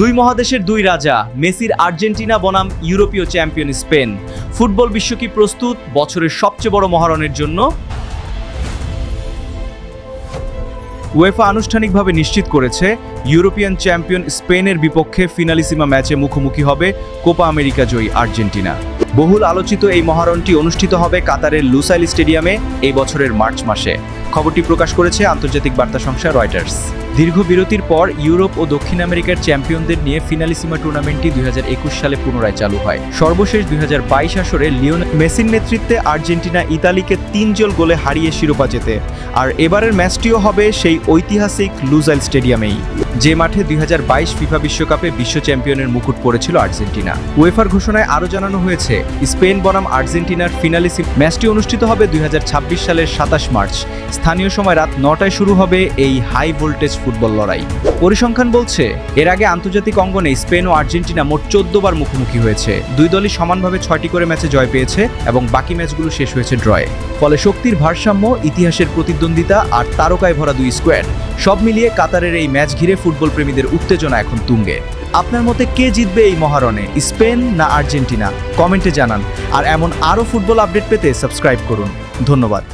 দুই মহাদেশের দুই রাজা, মেসির আর্জেন্টিনা বনাম ইউরোপীয় চ্যাম্পিয়ন স্পেন। ফুটবল বিশ্ব কি প্রস্তুত বছরের সবচেয়ে বড় মহারণের জন্য। ওয়েফা আনুষ্ঠানিকভাবে নিশ্চিত করেছে, ইউরোপিয়ান চ্যাম্পিয়ন স্পেনের বিপক্ষে ফিনালিসিমা ম্যাচে মুখোমুখি হবে কোপা আমেরিকা জয়ী আর্জেন্টিনা। বহুল আলোচিত এই মহারণটি অনুষ্ঠিত হবে কাতারের লুসাইল স্টেডিয়ামে এই বছরের মার্চ মাসে। খবরটি প্রকাশ করেছে আন্তর্জাতিক বার্তা সংস্থা রয়টার্স। দীর্ঘ বিরতির পর ইউরোপ ও দক্ষিণ আমেরিকার চ্যাম্পিয়নদের নিয়ে ফিনালিসিমা টুর্নামেন্টটি দুই হাজার একুশ সালে পুনরায় চালু হয়। সর্বশেষ দুই হাজার বাইশ আসরে লিওন মেসির নেতৃত্বে আর্জেন্টিনা ইতালিকে তিন জল গোলে হারিয়ে শিরোপা জেতে। আর এবারের ম্যাচটিও হবে সেই ঐতিহাসিক লুজাইল স্টেডিয়ামেই। যে মাঠে দুই হাজার বাইশ ফিফা বিশ্বকাপে বিশ্ব চ্যাম্পিয়নের মুকুট পড়েছিল আর্জেন্টিনা। ওয়েফার ঘোষণায় আরও জানানো হয়েছে, স্পেন বনাম আর্জেন্টিনার ফিনালিসি ম্যাচটি অনুষ্ঠিত হবে দুই হাজার ছাব্বিশ সালের সাতাশ মার্চ। স্থানীয় সময় রাত নটায় শুরু হবে এই হাই ভোল্টেজ ফুটবল লড়াই। পরিসংখ্যান বলছে, এর আগে আন্তর্জাতিক অঙ্গনে স্পেন ও আর্জেন্টিনা মোট চোদ্দ বার মুখোমুখি হয়েছে। দুই দলই সমানভাবে ছয়টি করে ম্যাচে জয় পেয়েছে এবং বাকি ম্যাচগুলো শেষ হয়েছে ড্রয়ে। ফলে শক্তির ভারসাম্য, ইতিহাসের প্রতিদ্বন্দ্বিতা আর তারকায় ভরা দুই স্কোয়াড সব মিলিয়ে কাতারের এই ম্যাচ ঘিরে ফুটবল প্রেমীদের উত্তেজনা এখন তুঙ্গে। আপনার মতে কে জিতবে এই মহারণে, স্পেন না আর্জেন্টিনা? কমেন্টে জানান। আর এমন আরও ফুটবল আপডেট পেতে সাবস্ক্রাইব করুন। ধন্যবাদ।